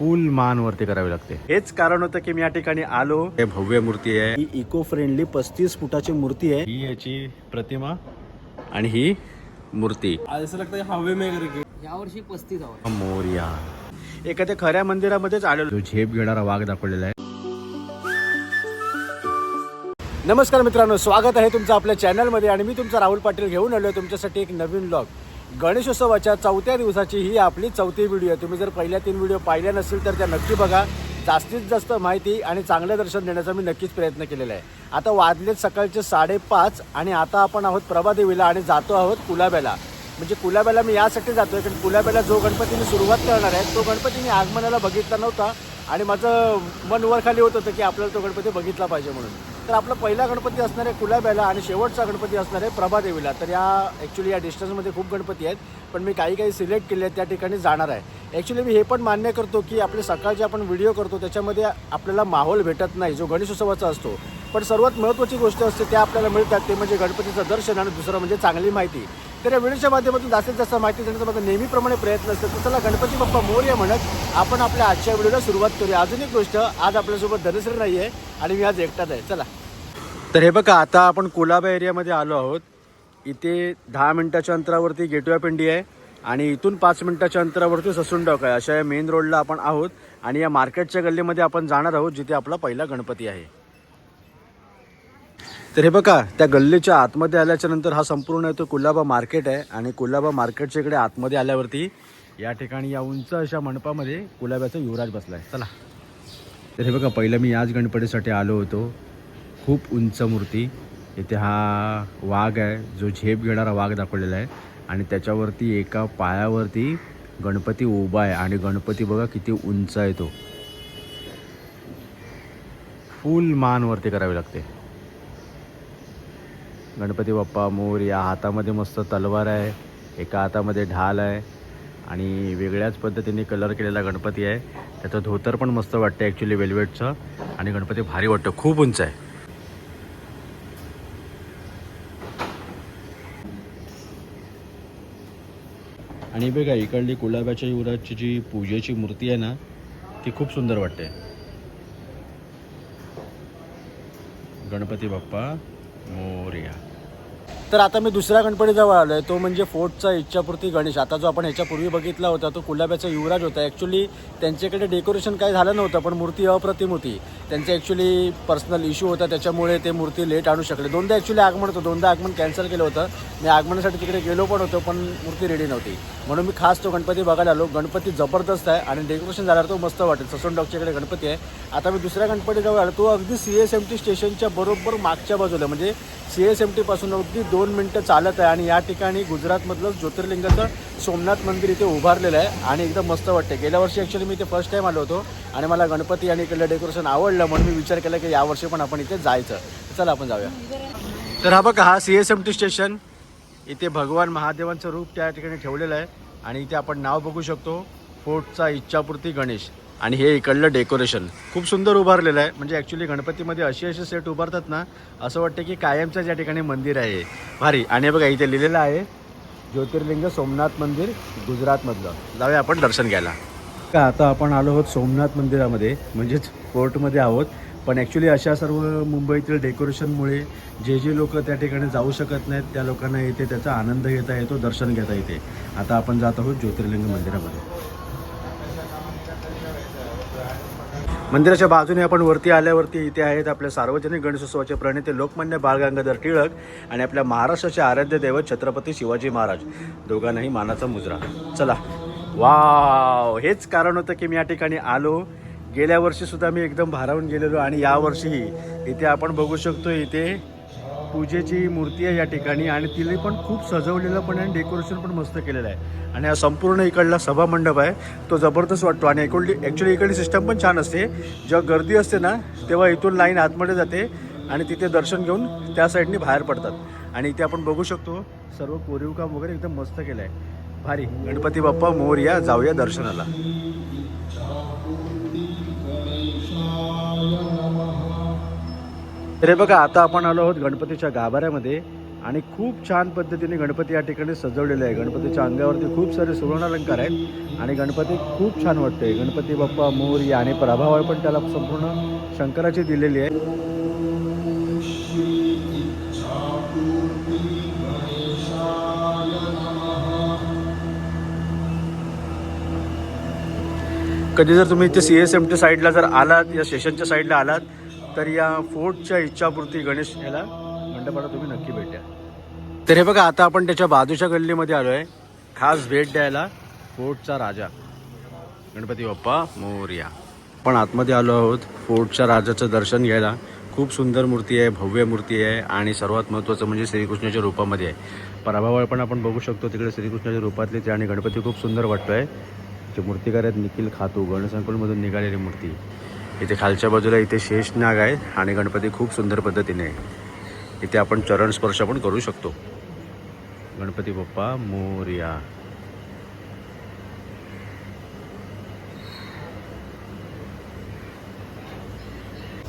फुल मान वरती करावी लागते. हेच कारण होतं की मी या ठिकाणी आलो. हे भव्य मूर्ती आहे. ही इको फ्रेंडली पस्तीस फुटाची मूर्ती आहे. ही याची प्रतिमा आणि ही मूर्ती. ऐसा लगता है हवे में करके यावर्षी पस्तीस हवा मोर्या. एखाद्या खऱ्या मंदिरामध्येच आलेलो. जो झेप घेणारा वाघ दाखवलेला आहे. नमस्कार मित्रांनो स्वागत आहे तुमचं आपल्या चॅनलमध्ये आणि मी तुमचा राहुल पाटील घेऊन आलो तुमच्यासाठी एक नवीन ब्लॉग गणेशोत्सवाच्या चौथ्या दिवसाची ही आपली चौथी व्हिडिओ आहे तुम्ही जर पहिल्या तीन व्हिडिओ पाहिल्या नसतील तर त्या नक्की बघा. जास्तीत जास्त माहिती आणि चांगलं दर्शन देण्याचा मी नक्कीच प्रयत्न केलेला आहे. आता वाजलेत सकाळचे साडेपाच आणि आता आपण आहोत प्रभादेवीला आणि जातो आहोत कुलाब्याला. म्हणजे कुलाब्याला मी यासाठी जातो आहे कारण कुलाब्याला जो गणपती मी सुरुवात करणार आहे तो गणपती मी आगमनाला बघितला नव्हता आणि माझं मन वर खाली होत होतं की आपल्याला तो गणपती बघितला पाहिजे म्हणून. तर आपला पहिला गणपती असणार आहे कुलाब्याला आणि शेवटचा गणपती असणार आहे प्रभादेवीला. तर या ॲक्च्युली या डिस्टन्समध्ये खूप गणपती आहेत पण मी काही काही सिलेक्ट केले आहेत त्या ठिकाणी जाणार आहे. ॲक्च्युली मी हे पण मान्य करतो की आपले सकाळचे आपण व्हिडिओ करतो त्याच्यामध्ये आपल्याला माहोल भेटत नाही जो गणेशोत्सवाचा असतो. पण सर्वात महत्त्वाची गोष्ट असते त्या आपल्याला मिळतात ते म्हणजे गणपतीचं दर्शन आणि दुसरं म्हणजे चांगली माहिती. तर या व्हिडिओच्या माध्यमातून जास्तीत जास्त माहिती देण्याचा माझा नेहमीप्रमाणे प्रयत्न असतो तर चला गणपती बाप्पा मौर्य म्हणत आपण आपल्या आजच्या व्हिडिओला सुरुवात करूया. अजून एक गोष्ट आज आपल्यासोबत धनश्री नाही आहे आणि मी आज एकटाच आहे. चला. तर हे बघा आता आपण कुलाबा एरियामध्ये आलो आहोत. इथे दहा मिनिटाच्या अंतरावरती गेटवे पिंडी आहे आणि इथून पाच मिनिटाच्या अंतरावरती ससून डॉक आहे. अशा या मेन रोडला आपण आहोत आणि या मार्केटच्या गल्लीमध्ये आपण जाणार आहोत जिथे आपला पहिला गणपती आहे. तर हे बघा त्या गल्लीच्या आतमध्ये आल्याच्यानंतर हा संपूर्ण तो कुलाबा मार्केट आहे आणि कुलाबा मार्केटच्या इकडे आतमध्ये आल्यावरती या ठिकाणी या उंच अशा मंडपामध्ये कुलाब्याचा युवराज बसला आहे चला. तर हे बघा पहिलं मी याच गणपतीसाठी आलो होतो. खूप उंच मूर्ती. इथे हा वाघ आहे. जो झेप घेणारा वाघ दाखवलेला आहे. आणि त्याच्यावरती एका पायावरती गणपती उभा आहे. आणि गणपती बघा किती उंच आहे तो. फुल मानवरती करावी लागते. गणपती बाप्पा मोर या हातामध्ये मस्त तलवार आहे. एका हातामध्ये ढाल आहे. आणि वेगळ्याच पद्धतीने कलर केलेला गणपती आहे. त्याचं धोतर पण मस्त वाटतं ॲक्च्युली वेल्वेटचं आणि गणपती भारी वाटतं. खूप उंच आहे. आणि बघा इकडली गुलाबाच्या युवराजची जी पूजेची मूर्ती आहे ना ती खूप सुंदर वाटते. गणपती बाप्पा मोर्या. तर आता मी दुसऱ्या गणपतीजवळ आलो आहे तो म्हणजे फोर्टचा इच्छापूर्ती गणेश. आता जो आपण ह्याच्यापूर्वी बघितला होता तो कुलाब्याचा युवराज होता. ॲक्च्युली त्यांच्याकडे डेकोरेशन काही झालं नव्हतं पण मूर्ती अप्रतिम होती. त्यांचा ॲक्च्युली पर्सनल इश्यू होता त्याच्यामुळे ते मूर्ती लेट आणू शकले. दोनदा ॲक्च्युली आगमन होतं दोनदा आगमन कॅन्सल केलं होतं. मी आगमनासाठी तिकडे गेलो पण होतो पण मूर्ती रेडी नव्हती. म्हणून मी खास तो गणपती बघायला आलो. गणपती जबरदस्त आहे आणि डेकोरेशन झाल्यावर तो मस्त वाटेल. ससून डॉकच्याकडे गणपती आहे. आता मी दुसऱ्या गणपतीजवळ आलो. तो अगदी सी एस एम टी स्टेशनच्या बरोबर मागच्या बाजूला म्हणजे सी एस एम टीपासून अगदी दोन मिनटं चालत आहे आणि या ठिकाणी गुजरातमधलं ज्योतिर्लिंगाचं सोमनाथ मंदिर इथे उभारलेलं आहे आणि एकदम मस्त वाटते गेल्या वर्षी ॲक्च्युली मी इथे फर्स्ट टाईम आलो होतो आणि मला गणपती आणि इकडलं डेकोरेशन आवडलं. म्हणून मी विचार केला की यावर्षी पण आपण इथे जायचं. चला आपण जाऊया. तर हा बघा हा C S M T station इथे भगवान महादेवांचं रूप त्या ठिकाणी ठेवलेलं आहे आणि इथे आपण नाव बघू शकतो. फोर्टचा इच्छापूर्ती गणेश आणि हे इकडलं डेकोरेशन खूप सुंदर उभारलेलं आहे. म्हणजे ॲक्च्युली गणपतीमध्ये असे असे सेट उभारतात ना असं वाटतं की कायमचं या ठिकाणी मंदिर आहे भारी. आणि बघा इथे लिहिलेलं आहे ज्योतिर्लिंग सोमनाथ मंदिर गुजरातमधलं. जाऊया आपण दर्शन घ्यायला. का? आता आपण आलो आहोत सोमनाथ मंदिरामध्ये म्हणजेच फोर्टमध्ये आहोत. पण ॲक्च्युली अशा सर्व मुंबईतील डेकोरेशनमुळे जे जे लोक त्या ठिकाणी जाऊ शकत नाहीत त्या लोकांना इथे त्याचा आनंद घेता येतो दर्शन घेता येते. आता आपण जात आहोत ज्योतिर्लिंग मंदिरामध्ये. मंदिराच्या बाजूने आपण वरती आल्यावरती इथे आहेत आपल्या सार्वजनिक गणेशोत्सवाचे प्रणेते लोकमान्य बाळ गंगाधर टिळक आणि आपल्या महाराष्ट्राचे आराध्य दैवत छत्रपती शिवाजी महाराज. दोघांनाही मानाचा मुजरा. चला वाव हेच कारण होतं की मी या ठिकाणी आलो. गेल्या वर्षी सुद्धा मी एकदम भारावून गेलेलो आणि यावर्षीही इथे आपण बघू शकतो इथे पूजेची मूर्ती आहे या ठिकाणी आणि तिला पण खूप सजवलेलं पण आणि डेकोरेशन पण मस्त केलेलं आहे. आणि हा संपूर्ण इकडला सभा मंडप आहे. तो जबरदस्त वाटतो आणि इकडली ॲक्च्युली इकडली सिस्टम पण छान असते. जेव्हा गर्दी असते ना तेव्हा इथून लाईन आतमध्ये जाते आणि तिथे दर्शन घेऊन त्या साईडनी बाहेर पडतात. आणि इथे आपण बघू शकतो सर्व कोरीव काम वगैरे एकदम मस्त केलं आहे भारी. गणपती बाप्पा मोर या जाऊया दर्शनाला. अरे बघा आता आपण आलो आहोत गणपतीच्या गाभाऱ्यामध्ये आणि खूप छान पद्धतीने गणपती या ठिकाणी सजवलेले आहे. गणपतीच्या अंगावरती खूप सारे सुवर्णालंकार आहेत आणि गणपती खूप छान वाटतोय. गणपती बाप्पा मोरया आणि प्रभावळ पण त्याला संपूर्ण शंकराची दिलेली आहे. कधी जर तुम्ही इथे सी एस एम टी साईडला जर आलात या स्टेशनच्या साईडला आलात तर या फोर्टच्या इच्छापूर्ती गणेश याला मंडपाला तुम्ही नक्की भेट द्या. तर हे बघा आता आपण त्याच्या बाजूच्या गल्लीमध्ये आलो आहे खास भेट द्यायला फोर्टचा राजा. गणपती बाप्पा मोर्या. पण आतमध्ये आलो आहोत फोर्टच्या राजाचं दर्शन घ्यायला. खूप सुंदर मूर्ती आहे भव्य मूर्ती आहे आणि सर्वात महत्त्वाचं म्हणजे श्रीकृष्णाच्या रूपामध्ये आहे. पराभावळ पण आपण बघू शकतो तिकडे श्रीकृष्णाच्या रूपातले ते आणि गणपती खूप सुंदर वाटतो आहे जे मूर्तिकार आहेत निखिल खातू गणसंकुलमधून निघालेली मूर्ती. इथे खालच्या बाजूला इथे शेषनाग आहे आणि गणपती खूप सुंदर पद्धतीने आहे इथे आपण चरण स्पर्श पण करू शकतो. गणपती बाप्पा मोर्या.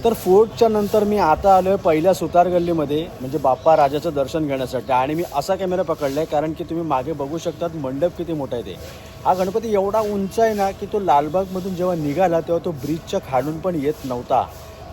तर फोर्टच्या नंतर मी आता आलो आहे पहिल्या सुतार गल्लीमध्ये म्हणजे बाप्पा राजाचं दर्शन घेण्यासाठी. आणि मी असा कॅमेरा पकडला आहे कारण की तुम्ही मागे बघू शकतात मंडप किती मोठा आहे ते. हा गणपती एवढा उंच आहे ना की तो लालबागमधून जेव्हा निघाला तेव्हा तो ब्रिजच्या खाडून पण येत नव्हता.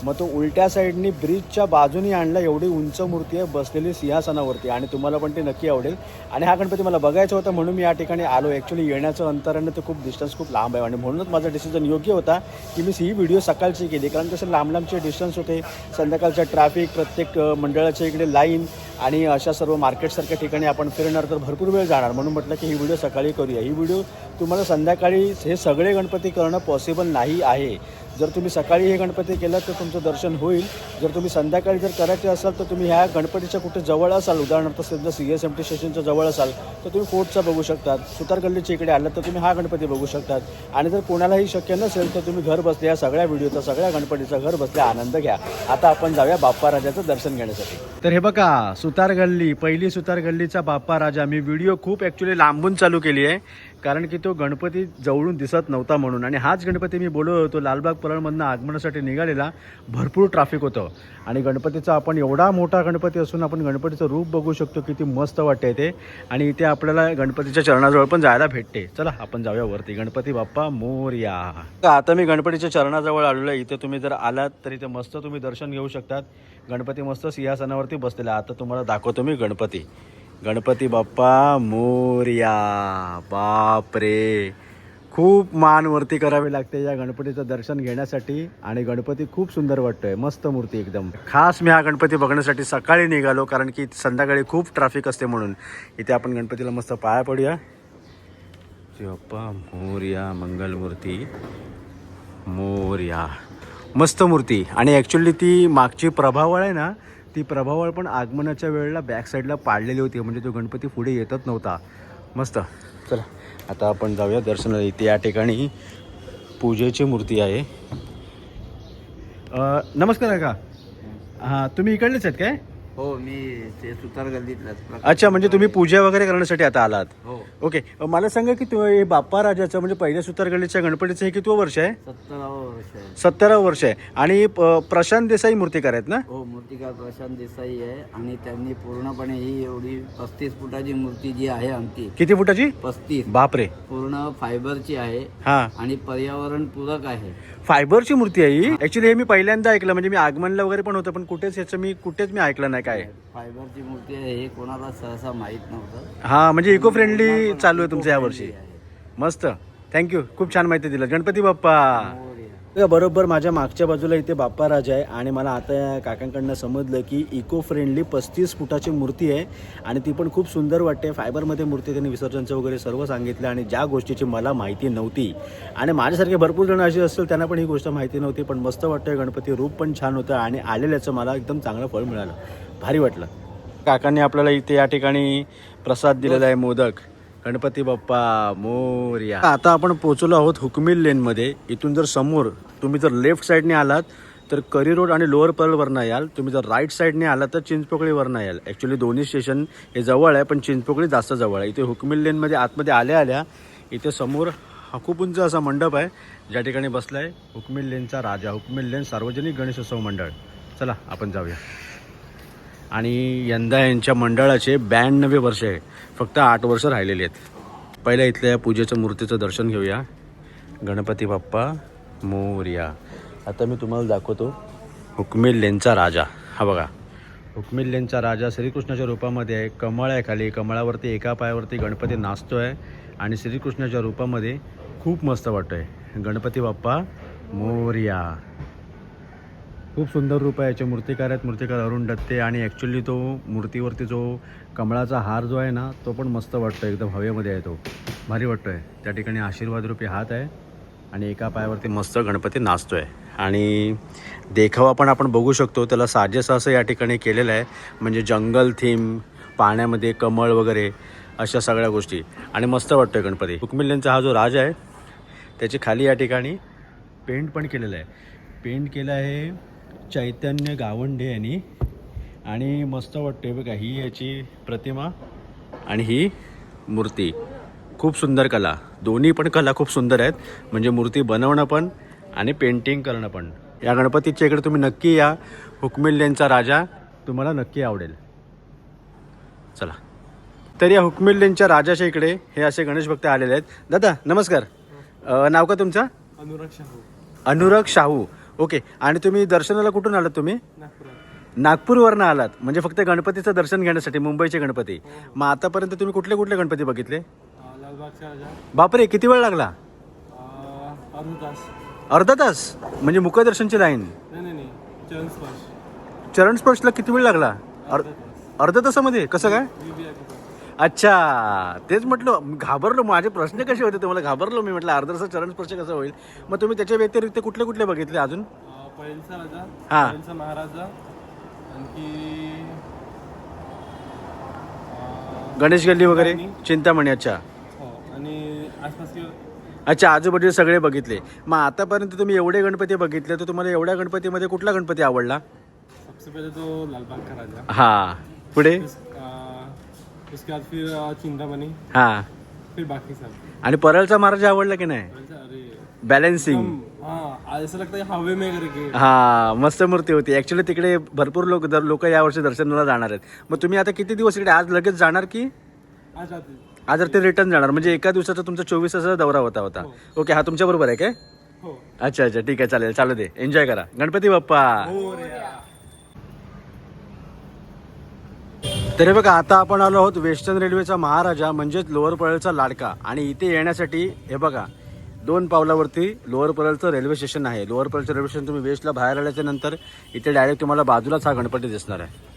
मग तो उलट्या साईडनी ब्रिजच्या बाजूनी आणला एवढी उंच मूर्ती आहे बसलेली सिंहासनावरती. आणि तुम्हाला पण ते नक्की आवडेल. आणि हा गणपती मला बघायचा होता म्हणून मी या ठिकाणी आलो. ॲक्च्युली येण्याचं अंतर आहे ते खूप डिस्टन्स खूप लांब आहे. आणि म्हणूनच माझा डिसिजन योग्य होता की मी ही व्हिडिओ सकाळची केली. कारण कसं लांब लांबचे डिस्टन्स होते. संध्याकाळचं ट्रॅफिक प्रत्येक मंडळाच्या इकडे लाईन आणि अशा सर्व मार्केटसारख्या ठिकाणी आपण फिरणार तर भरपूर वेळ जाणार. म्हणून म्हटलं की ही व्हिडिओ सकाळी करूया. ही व्हिडिओ तुम्हाला संध्याकाळी हे सगळे गणपती करणं पॉसिबल नाही आहे. जर तुम्ही सकाळी हे गणपती केलं तर तुमचं दर्शन होईल. जर तुम्ही संध्याकाळी जर करायचे असाल तर तुम्ही ह्या गणपतीच्या कुठे जवळ असाल. उदाहरणार्थ समजा सी एस एम टी स्टेशनच्या जवळ असाल तर तुम्ही फोर्टचा बघू शकतात. सुतार गल्लीच्या इकडे आलात तर तुम्ही हा गणपती बघू शकतात. आणि जर कोणालाही शक्य नसेल तर तुम्ही घर बसल्या या सगळ्या व्हिडिओचा सगळ्या गणपतीचा घर बसल्या आनंद घ्या. आता आपण जाऊया बाप्पा राजाचं दर्शन घेण्यासाठी. तर हे बघा सुतार गल्ली पहिली सुतार गल्लीचा बाप्पा राजा. मी व्हिडिओ खूप ॲक्च्युली लांबून चालू केली आहे. कारण की तो गणपती जवळून दिसत नव्हता म्हणून. आणि हाच गणपती मी बोललो होतो लालबाग परळमधनं आगमनासाठी निघालेला भरपूर ट्रॅफिक होतं. आणि गणपतीचा आपण एवढा मोठा गणपती असून आपण गणपतीचं रूप बघू शकतो किती मस्त वाटते ते. आणि इथे आपल्याला गणपतीच्या चरणाजवळ पण जायला भेटते. चला आपण जाऊया वरती. गणपती बाप्पा मोरया. आता मी गणपतीच्या चरणाजवळ आलेलो आहे. इथे तुम्ही जर आलात तर इथे मस्त तुम्ही दर्शन घेऊ शकतात. गणपती मस्त सिंहासनावरती बसलेला आता तुम्हाला दाखवतो मी गणपती. गणपती बाप्पा मोरया. बापरे. खूप मान वरती करावी लागते या गणपतीचं दर्शन घेण्यासाठी आणि गणपती खूप सुंदर वाटतोय. मस्त मूर्ती एकदम. खास मी हा गणपती बघण्यासाठी सकाळी निघालो कारण की संध्याकाळी खूप ट्रॅफिक असते म्हणून. इथे आपण गणपतीला मस्त पाया पडूया. श्री बाप्पा मोरया मंगलमूर्ती मोरया. मस्त मूर्ती. आणि ॲक्च्युली ती मागची प्रभावळ आहे ना ती प्रभावळ पण आगमनाच्या वेळेला बॅक साईडला पाडलेली होती. म्हणजे तो गणपती पुढे येतच नव्हता. मस्त. चला आता आपण जाऊया दर्शनाला. इथे या ठिकाणी पूजेची मूर्ती आहे. नमस्कार का हां तुम्ही इकडलेच आहेत काय? हो मी ते सुतार गल्लीतलाच. अच्छा म्हणजे तुम्ही पूजा वगैरे करण्यासाठी आता आलात? हो. ओके मला सांगा की तो हे बाप्पा राजाचं म्हणजे पहिल्या सुतारगडीच्या गणपतीचं हे कितवं वर्ष आहे? सत्तरावं वर्ष आहे. सत्तरावं वर्ष आहे. आणि प- प्रशांत देसाई मूर्तिकार आहेत ना? हो मूर्तिकार प्रशांत देसाई आहे. आणि त्यांनी पूर्णपणे ही एवढी पस्तीस फुटाची मूर्ती जी आहे आमची किती फुटाची? पस्तीस. बापरे. पूर्ण फायबरची आहे. हा. आणि पर्यावरण पूरक आहे. फायबरची मूर्ती आहे ही. ऍक्च्युली हे मी पहिल्यांदा ऐकलं. म्हणजे मी आगमनला वगैरे पण होतं पण कुठेच याचं मी कुठेच मी ऐकलं नाही काय. फायबरची मूर्ती आहे हे कोणाला सहसा माहीत नव्हतं. हा म्हणजे इको फ्रेंडली चालू आहे तुमचं यावर्षी. मस्त. थँक्यू खूप छान माहिती दिलं गणपती बाप्पा. बघा, बरोबर माझ्या मागच्या बाजूला इथे बाप्पा राजा आहे आणि मला आता काकांकडनं समजलं की इको फ्रेंडली पस्तीस फुटाची मूर्ती आहे आणि ती पण खूप सुंदर वाटते. फायबरमध्ये मूर्ती त्यांनी विसर्जनचं वगैरे सर्व सांगितलं आणि ज्या गोष्टीची मला माहिती नव्हती आणि माझ्यासारखे भरपूर जण असे असतील त्यांना पण ही गोष्ट माहिती नव्हती पण मस्त वाटतंय गणपती रूप पण छान होतं आणि आलेल्याचं मला एकदम चांगलं फळ मिळालं. भारी वाटलं. काकांनी आपल्याला इथे या ठिकाणी प्रसाद दिलेला आहे मोदक. गणपती बाप्पा मोर्या. आता आपण पोहोचलो आहोत हुकमिल लेनमध्ये. इथून जर समोर तुम्ही जर लेफ्ट साईडने आलात तर करी रोड आणि लोअर पर्लवरनं याल. तुम्ही जर राईट साईडने आलात तर चिंचपोकळीवरनं याल. ॲक्च्युली दोन्ही स्टेशन हे जवळ आहे पण चिंचपोकळी जास्त जवळ आहे. इथे हुकमिल लेनमध्ये आतमध्ये आल्या आल्या इथे समोर हा खूप उंच असा मंडप आहे ज्या ठिकाणी बसला आहे हुकमिल लेनचा राजा. हुकमिल लेन सार्वजनिक गणेशोत्सव मंडळ. चला आपण जाऊया. आणि यंदा यांच्या मंडळाचे ब्याण्णवे वर्ष आहे. फक्त आठ वर्ष राहिलेली आहेत. पहिल्या इथल्या पूजेच्या पूजेचं मूर्तीचं दर्शन घेऊया. गणपती बाप्पा मोर्या. आता मी तुम्हाला दाखवतो हुकमिल्लेंचा राजा. हा बघा. हुकमिल्लेंचा राजा श्रीकृष्णाच्या रूपामध्ये आहे. कमळ आहे खाली. कमळावरती एका पायावरती गणपती नाचतो आहे आणि श्रीकृष्णाच्या रूपामध्ये खूप मस्त वाटतं आहे गणपती बाप्पा मोर्या. खूप सुंदर रूप आहे. याचे मूर्तिकार आहेत. मूर्तिकार अरुण दत्ते आणि ॲक्च्युली तो मूर्तीवरती जो कमळाचा हार जो आहे ना तो पण मस्त वाटतो. एकदम हवेमध्ये आहे तो. भारी वाटतो आहे त्या ठिकाणी आशीर्वाद रूपी हात आहे आणि एका पायावरती मस्त गणपती नाचतो आहे आणि देखावा पण आपण बघू शकतो. त्याला साजेसं असं या ठिकाणी केलेलं आहे. म्हणजे जंगल थीम पाण्यामध्ये कमळ वगैरे अशा सगळ्या गोष्टी. आणि मस्त वाटतो आहे गणपती. हुकमिल्यांचा हा जो राज आहे त्याची खाली या ठिकाणी पेंट पण केलेलं आहे. पेंट केलं आहे चैतन्य गावंडे यांनी. आणि मस्त वाटते बघा ही याची प्रतिमा आणि ही मूर्ती. खूप सुंदर कला. दोन्ही पण कला खूप सुंदर आहेत. म्हणजे मूर्ती बनवणं पण आणि पेंटिंग करणं पण. या गणपतीच्या इकडे तुम्ही नक्की या. हुकमिल्ल्यांचा राजा तुम्हाला नक्की आवडेल. चला. तर या हुकमिल्ल्यांच्या राजाच्या इकडे हे असे गणेश भक्त आलेले आहेत. दादा नमस्कार. नाव का तुमचं? अनुराग शाहू. अनुराग शाहू. ओके. आणि तुम्ही दर्शनाला कुठून आलात तुम्ही? नागपूरवरनं आलात. म्हणजे फक्त गणपतीचं दर्शन घेण्यासाठी मुंबईचे गणपती. मग आतापर्यंत तुम्ही कुठले कुठले गणपती बघितले? बापरे किती वेळ लागला? अर्धा तास. अर्धा तास? म्हणजे मुखदर्शनची लाईन. नाही नाही नाही. चरण स्पर्श चरण स्पर्शला किती वेळ लागला? अर अर्धा तास अर्धा तासामध्ये? कसं काय. अच्छा तेच म्हटलं घाबरलो माझे प्रश्न कसे होते तुम्हाला? घाबरलो मी म्हटलं अर्धा तास चरण स्पर्श कसं होईल? मग तुम्ही त्याच्या व्यतिरिक्त कुठले कुठले बघितले अजून? राजा हा. महाराजा आणखी गणेश गल्ली वगैरे? चिंतामणी. अच्छा. हो आणि आसपासचे अच्छा आजूबाजूचे सगळे बघितले. मग आतापर्यंत तुम्ही एवढे गणपती बघितले तर तुम्हाला एवढ्या गणपतीमध्ये कुठला गणपती आवडला? सबसे पहले तो लालबाग राजा. हा. पुढे? उसके बाद फिर अं, चिंतामणी हा। फिर बाकी सब। आणि परळचा महाराज आवडला की नाही? अरे बॅलेन्सिंग हाँ ऐसा लगता है हवे में करके हा मस्त मूर्ती होती. ऍक्च्युली तिकडे भरपूर लोक दर लोक यावर्षी दर्शनाला जाणार आहेत. मग तुम्ही आता किती दिवस इकडे? आज लगेच जाणार की? आज आज ते रिटर्न जाणार. म्हणजे एका दिवसाचा तुमचा चोवीस तासाचा दौरा होता होता. ओके हा तुमच्या बरोबर आहे काय? हो. अच्छा अच्छा. ठीक आहे चालेल. चालू दे. एन्जॉय करा. गणपती बाप्पा. मोरया. तरी बघा आता आपण आलो आहोत वेस्टर्न रेल्वेचा महाराजा म्हणजेच लोअर परळचा लाडका. आणि इथे येण्यासाठी हे बघा दोन पावलावरती लोअर परळचं रेल्वे स्टेशन आहे. लोअर परळचं रेल्वे स्टेशन तुम्ही वेस्टला बाहेर आल्याच्यानंतर इथे डायरेक्ट तुम्हाला बाजूलाच हा गणपती दिसणार आहे.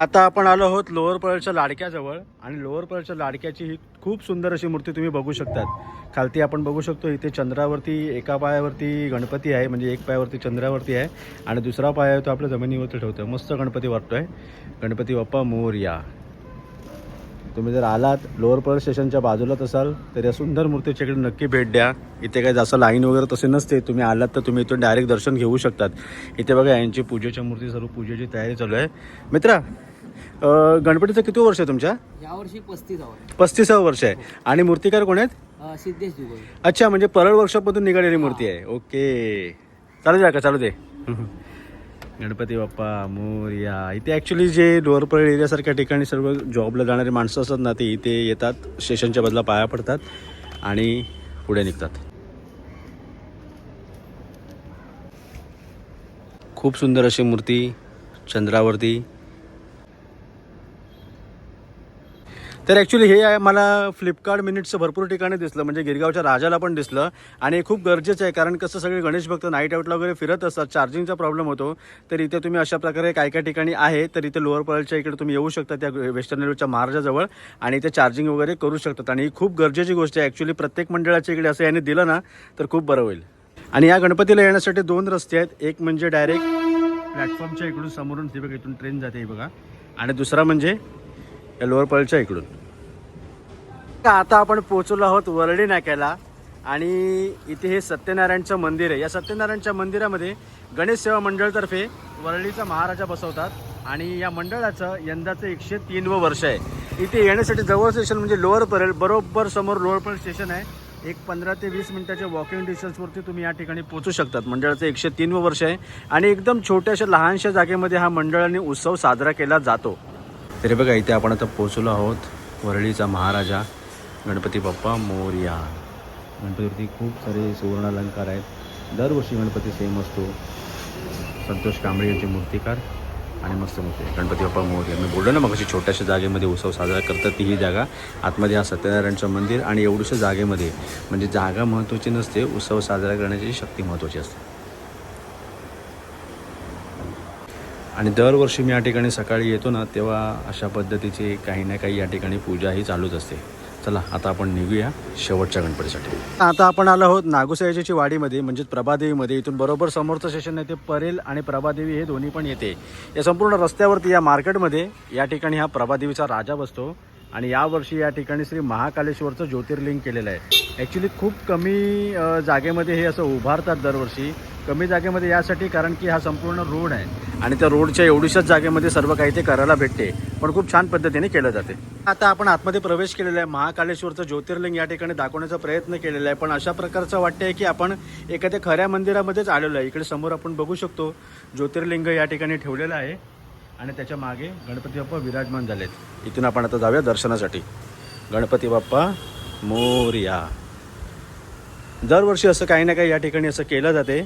आता आपण आलो आहोत लोअर परळच्या लाडक्याजवळ आणि लोअर परळच्या लाडक्याची ही खूप सुंदर अशी मूर्ती तुम्ही बघू शकतात. खालती आपण बघू शकतो इथे चंद्रावरती एका पायावरती गणपती आहे म्हणजे एक पायावरती चंद्रावरती आहे आणि दुसरा पाय आहे तो आपल्या जमिनीवरती ठेवतो मस्त गणपती वाटतोय. गणपती बाप्पा मोरया. तुम्ही जर आलात लोअर परळ स्टेशनच्या बाजूलाच असाल तर या सुंदर मूर्तीच्या इकडे नक्की भेट द्या. इथे काय जास्त लाईन वगैरे तसे नसते. तुम्ही आलात तर तुम्ही इथून डायरेक्ट दर्शन घेऊ शकतात. इथे बघा यांची पूजेच्या मूर्ती सर्व पूजेची तयारी चालू आहे. मित्रा अं, गणपतीचं किती वर्ष आहे तुमच्या? यावर्षी पस्तीस आहोत. पस्तीसावं वर्ष आहे. आणि मूर्तिकार कोण आहेत? अं, सिद्धेश अच्छा म्हणजे परळ वर्कशॉपमधून निघालेली मूर्ती आहे. ओके. चालू द्या का? चालू दे. गणपती बाप्पा मोरया. इथे ॲक्च्युली जे लोअर परळ एरियासारख्या ठिकाणी सर्व जॉबला जाणारी माणसं असतात ना ते इथे येतात स्टेशनच्या बदला पाया पडतात आणि पुढे निघतात. खूप सुंदर अशी मूर्ती चंद्रावरती. तर ॲक्च्युली हे आहे मला फ्लिपकार्ट मिनिट्सचं भरपूर ठिकाणी दिसलं. म्हणजे गिरगावच्या राजाला पण दिसलं. आणि हे खूप गरजेचं आहे कारण कसं सगळे गणेश भक्त नाईट आउटला वगैरे फिरत असतात चार्जिंगचा प्रॉब्लेम होतो. तर इथे तुम्ही अशा प्रकारे काय काय ठिकाणी आहे तर इथे लोअर परळच्या इकडे तुम्ही येऊ शकता त्या वेस्टर्न रेल्वेच्या महाराजाजवळ आणि इथे चार्जिंग वगैरे करू शकतात. आणि ही खूप गरजेची गोष्ट आहे ॲक्च्युली प्रत्येक मंडळाच्या इकडे असं याने दिलं ना तर खूप बरं होईल. आणि या गणपतीला येण्यासाठी दोन रस्ते आहेत. एक म्हणजे डायरेक्ट प्लॅटफॉर्मच्या इकडून समोरून ती बघा इथून ट्रेन जाते बघा. आणि दुसरा म्हणजे या लोअर पर्लच्या इकडून. आता आपण पोहोचलो आहोत वरळी नाक्याला आणि इथे हे सत्यनारायणचं मंदिर आहे. या सत्यनारायणच्या मंदिरामध्ये गणेश सेवा मंडळतर्फे वरळीचा महाराजा बसवतात आणि या मंडळाचं यंदाचं एकशे तीनवं वर्ष आहे. इथे येण्यासाठी जवळ स्टेशन म्हणजे लोअर परेल बरोबर समोर लोअर परळ स्टेशन आहे. एक पंधरा ते वीस मिनिटाच्या वॉकिंग डिस्टन्सवरती तुम्ही या ठिकाणी पोहोचू शकतात. मंडळाचं एकशे तीनवं वर्ष आहे आणि एकदम छोट्याशा लहानशा जागेमध्ये हा मंडळाने उत्सव साजरा केला जातो. तरी बघा इथे आपण आता पोचलो आहोत वरळीचा महाराजा गणपती बाप्पा मोर्या. गणपतीवरती खूप सारे सुवर्ण अलंकार आहेत. दरवर्षी गणपती सेम असतो. संतोष कांबळे यांचे मूर्तिकार आणि मस्त मूर्ती गणपती बाप्पा मोर्या. मी बोललो ना मग अशी छोट्याशा जागेमध्ये उत्सव साजरा करतात ती ही जागा. आतमध्ये हा सत्यनारायणचं मंदिर आणि एवढ्याशा जागेमध्ये म्हणजे जागा महत्त्वाची नसते उत्सव साजरा करण्याची शक्ती महत्त्वाची असते. आणि दरवर्षी मी या ठिकाणी सकाळी येतो ना तेव्हा अशा पद्धतीची काही ना काही या ठिकाणी पूजा ही चालूच असते. चला आता आपण निघूया शेवटच्या गणपतीसाठी. आता आपण आलो आहोत नागुसाईची वाडीमध्ये म्हणजेच प्रभादेवीमध्ये. इथून बरोबर समोरचं सेशन येते परेल आणि प्रभादेवी हे दोन्ही पण येते. या संपूर्ण रस्त्यावरती या मार्केटमध्ये या ठिकाणी हा प्रभादेवीचा राजा बसतो. आणि यावर्षी या ठिकाणी श्री महाकालेश्वरचं ज्योतिर्लिंग केलेलं आहे. ॲक्च्युली खूप कमी जागेमध्ये हे असं उभारतात दरवर्षी. कमी जागेमध्ये यासाठी कारण की हा संपूर्ण रोड आहे. आणि त्या रोडच्या एवढीशाच जागेमध्ये सर्व काही ते करायला भेटते. पण खूप छान पद्धतीने केलं जाते. आता आपण आतमध्ये प्रवेश केलेला आहे. महाकालेश्वरचं ज्योतिर्लिंग या ठिकाणी दाखवण्याचा प्रयत्न केलेला आहे. पण अशा प्रकारचं वाटतंय की आपण एखाद्या खऱ्या मंदिरामध्येच आलेलो आहे. इकडे समोर आपण बघू शकतो. ज्योतिर्लिंग या ठिकाणी ठेवलेलं आहे. आणि त्याच्यामागे गणपती बाप्पा विराजमान झालेत. इथून आपण आता जाऊया दर्शनासाठी. गणपती बाप्पा मोरया. दरवर्षी असं काही ना काही या ठिकाणी असं केलं जाते.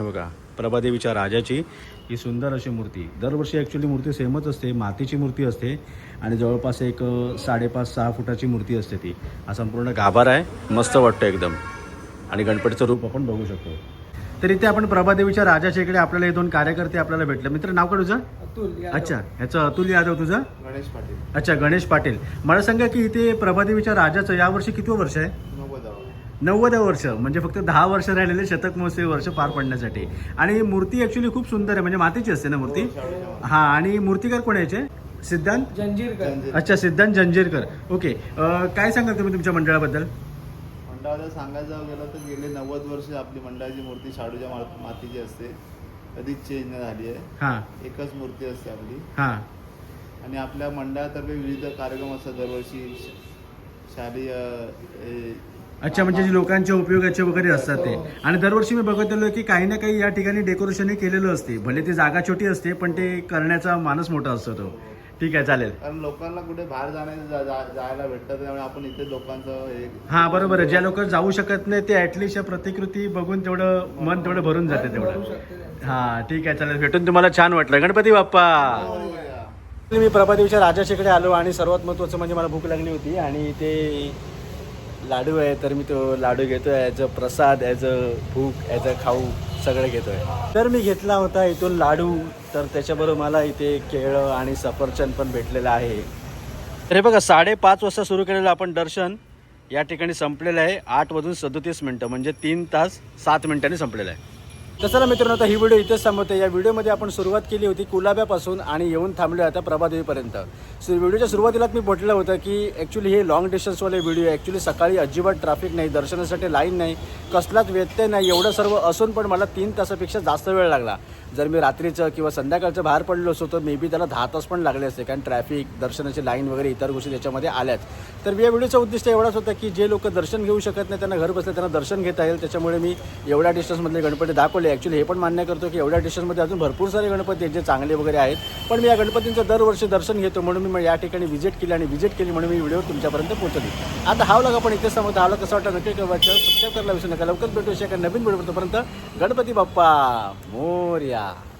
बघा प्रभादेवीच्या राजाची ही सुंदर अशी मूर्ती. दरवर्षी ॲक्च्युली मूर्ती सेमच असते मातीची मूर्ती असते आणि जवळपास एक साडेपाच सहा फुटाची मूर्ती असते ती. हा संपूर्ण गाभारा आहे मस्त वाटतं एकदम. आणि गणपतीचं रूप आपण बघू शकतो. तर इथे आपण प्रभादेवीच्या राजाच्या इकडे आपल्याला हे दोन कार्यकर्ते आपल्याला भेटले. मित्र नाव काय तुझं? अच्छा ह्याचं अतुल यादव तुझं? गणेश पाटील. अच्छा गणेश पाटील. मला सांगा की इथे प्रभादेवीच्या राजाचं यावर्षी किती वर्ष आहे? नव्वदावं. वर्ष. म्हणजे फक्त दहा वर्ष राहिलेले शतक महोत्सवी वर्ष पार पडण्यासाठी. आणि मूर्ती ॲक्च्युली खूप सुंदर आहे. म्हणजे मातीची असते ना मूर्ती? हा आणि मूर्तिकार कोण यायचे सिद्धांत? जंजीरकर. अच्छा सिद्धांत जंजीरकर. ओके काय सांगाल तुम्ही तुमच्या मंडळाबद्दल? मंडळाला सांगायचं गेलं तर गेले नव्वद वर्ष आपली मंडळाची मूर्ती शाडूच्या मा- मातीची असते. कधीच चेंज नाही झाली आहे. हां. एकच मूर्ती असते आपली. हां. आणि आपल्या मंडळातर्फे विविध कार्यक्रम असतात दरवर्षी. श- शालेय अच्छा म्हणजे जे लोकांच्या उपयोगाचे वगैरे असतात ते. आणि दरवर्षी मी बघत आलो की काही ना काही या ठिकाणी डेकोरेशन हे केलेलं असते. भले ती जागा छोटी असते पण ते करण्याचा मानस मोठा असतो तो. ठीक आहे चालेल. कारण लोकांना कुठे बाहेर जाण्याचं जा- जा- जायला भेटतं त्यामुळे आपण इथे लोकांचं हे हा बरोबर आहे. ज्या लोक जाऊ शकत नाही ते ऍटलिस्ट या प्रतिकृती बघून तेवढं मन तेवढं भरून जाते तेवढं. हा ठीक आहे चालेल. भेटून तुम्हाला छान वाटलं. गणपती बाप्पा! मी प्रभादेवीच्या राजाच्या इकडे आलो आणि सर्वात महत्त्वाचं म्हणजे मला भूक लागली होती आणि ते लाडू आहे तर मी तो लाडू घेतोय as a Prasad as a भूक ॲज अ खाऊ. सगळं घेतोय. तर मी घेतला होता इथून लाडू तर त्याच्याबरोबर मला इथे केळं आणि सफरचंद पण भेटलेलं आहे. तर हे बघा साडेपाच वाजता सुरू केलेलं आपण दर्शन या ठिकाणी संपलेलं आहे. आठ वाजून सदोतीस मिनटं म्हणजे तीन तास सात मिनिटांनी संपलेलं आहे. तर चला मित्रांनो आता ही व्हिडिओ इथेच थांबवते. या व्हिडिओमध्ये आपण सुरुवात केली होती कुलाब्यापासून आणि येऊन थांबलो आता प्रभादेवीपर्यंत. सो व्हिडिओच्या सुरुवातीला मी म्हटलं होतं की ॲक्च्युली हे लॉंग डिस्टन्सवाले व्हिडिओ ॲक्च्युली सकाळी अजिबात ट्रॅफिक नाही दर्शनासाठी लाईन नाही कसलाच व्यत्यय नाही एवढं सर्व असून पण मला तीन तासापेक्षा जास्त वेळ लागला. जर मी रात्रीचं किंवा संध्याकाळचं बाहेर पडलो असतो तर मे बी त्याला दहा तास पण लागले असते. कारण ट्रॅफिक दर्शनाची लाईन वगैरे इतर गोष्टी त्याच्यामध्ये आल्याच तर या व्हिडिओचं उद्दिष्ट एवढाच होतं की जे लोक दर्शन घेऊ शकत नाही त्यांना घर बसले त्यांना दर्शन घेता येईल. त्याच्यामुळे मी एवढ्या डिस्टन्समधले गणपती दाखवले. ॲक्च्युली हे पण मान्य करतो की एवढ्या डिस्टन्समध्ये अजून भरपूर सारे गणपती आहेत जे चांगले वगैरे आहेत. पण मी या गणपतींचं दरवर्षी दर्शन घेतो म्हणून मी या ठिकाणी व्हिजिट केली आणि व्हिजिट केली म्हणून मी व्हिडिओ तुमच्यापर्यंत पोहोचली आता हा व्लॉग आपण इथेच सांगतो हा व्लॉग कसं वाटतं नक्की सबस्क्राईब करायला विसरू नका. लवकर भेटू शकता नवीन व्हिडिओ तोपर्यंत गणपती बाप्पा मोर्या. Iya.